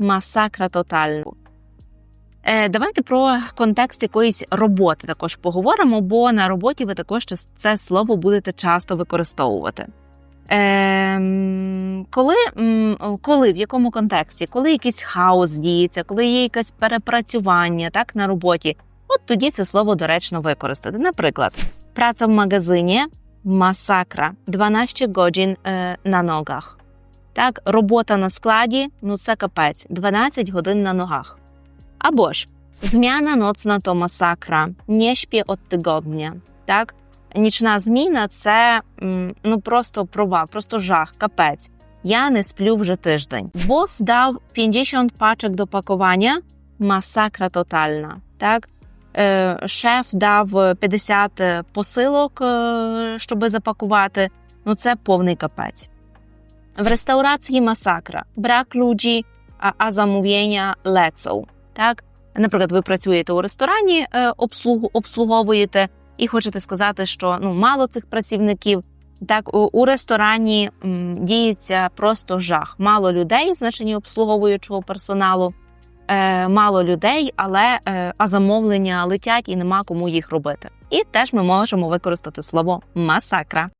масакра тотальна. Е, давайте про контекст якоїсь роботи також поговоримо, бо на роботі ви також це- слово будете часто використовувати. Ем, коли, коли, в якому контексті, коли якийсь хаос діється, коли є якесь перепрацювання так, на роботі, от тоді це слово доречно використати. Наприклад, праця в магазині масакра 12 годин е, на ногах. Так, робота на складі ну це капець 12 годин на ногах. Або ж зміна ноцна то масакра, не śpię od tygodnia. Так? Нічна зміна це ну просто провал, просто жах, капець. Я не сплю вже тиждень. Бос дав 50 пачок до пакування, масакра тотальна. Так? Е, шеф дав 50 посилок, е, щоб запакувати. Ну це повний капець. W restauracji masakra. Brak ludzi, a, a zamówienia lecą. Так? Наприклад, ви працюєте у ресторані, обслугу, обслуговуєте і хочете сказати, що ну, мало цих працівників. Так, у, у ресторані м, діється просто жах. Мало людей в значенні обслуговуючого персоналу, е, мало людей, але е, а замовлення летять і нема кому їх робити. І теж ми можемо використати слово масакра.